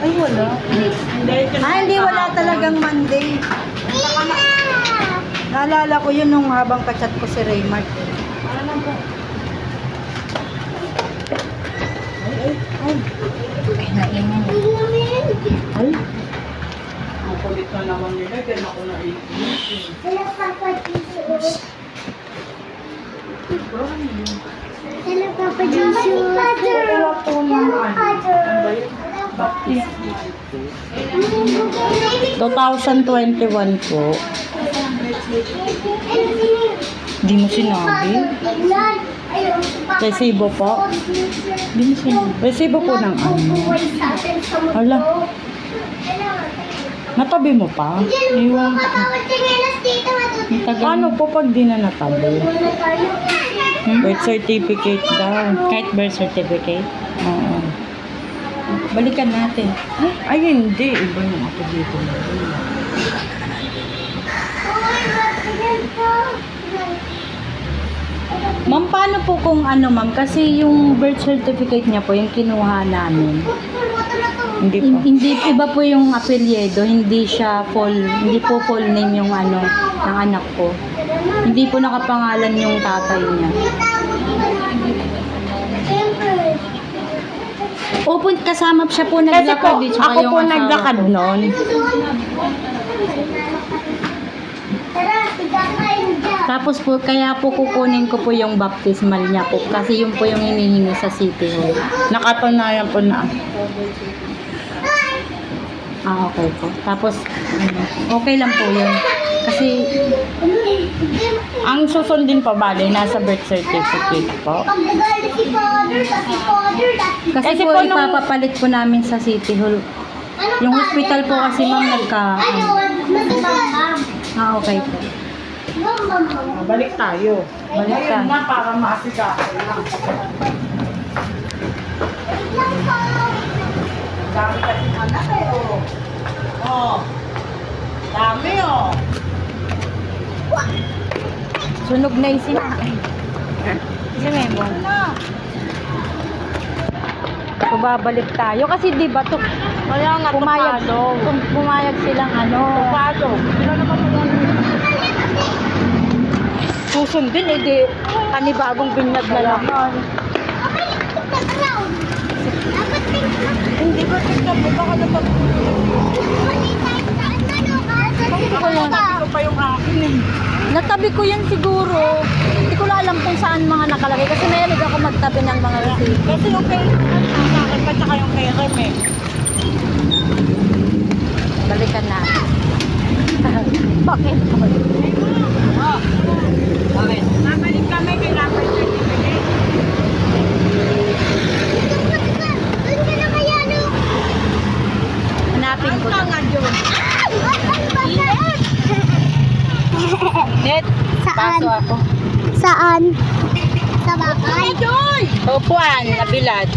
Ay, wala. Ah, hindi wala talagang Monday. Naalala ko yun nung habang kachat ko si Raymart. Ay, ay, ay. Ang kulit na naman nila, kaya ako na Father. Father. 2021 po. Di mo sinabi. Resibo po. Di mo sinabi. Resibo po ng ano. Ala. Natabi mo pa? Iwan ko. Paano po pag di na natabi? Birth certificate daw. Kahit birth certificate. Oo. Balikan natin. Ay, hindi. Iba yung ako dito. Ma'am, paano po kung ano, ma'am? Kasi yung birth certificate niya po, yung kinuha namin. Hindi po. Hindi, iba po yung apelyido. Hindi siya full, hindi po full name yung ano, ng anak ko. Hindi po nakapangalan yung tatay niya. Opo, kasama siya po Kasi naglakad. po, eh, tsaka ako yung po asawa naglakad ko. noon. Tapos po, kaya po kukunin ko po yung baptismal niya po. Kasi yun po yung hinihingi sa City Hall. Nakatunayan po na. Ah, okay po. Tapos, ano, okay lang po yun. Kasi, Ang susundin pa bali, nasa birth certificate po. Pag nagalit si Father, si si... kasi Kasi po, po nung- ipapapalit po namin sa City Hall. Yung hospital po kasi ma'am nagka... Ano. Ah, okay po. Ma'am. Balik tayo. Balik ka. Ayun na, para maasikaso na. Dami kasi Sunog na yung sinain. Si Memo. So, babalik tayo. Kasi di ba to, Kaya nga, pumayag, tupalo. tum- pumayag silang ano. Tupalo. Sila naman Susundin, eh di, panibagong binyag na naman. Hindi ba tignan mo? Baka naman ko pa yung akin eh. Natabi ko yan siguro. Hindi ko na alam kung saan mga nakalagay. Kasi mahilig ako magtabi ng mga receipt. Kasi yung kay akin pa tsaka yung kay Rem eh. Balikan na. Bakit? Bakit? Nabalik kami kay Rapper Certificate. Hanapin ko. Ang nga dyan. Net, Saan? paso ako. Saan? Sa bakal? Upuan, nabilad.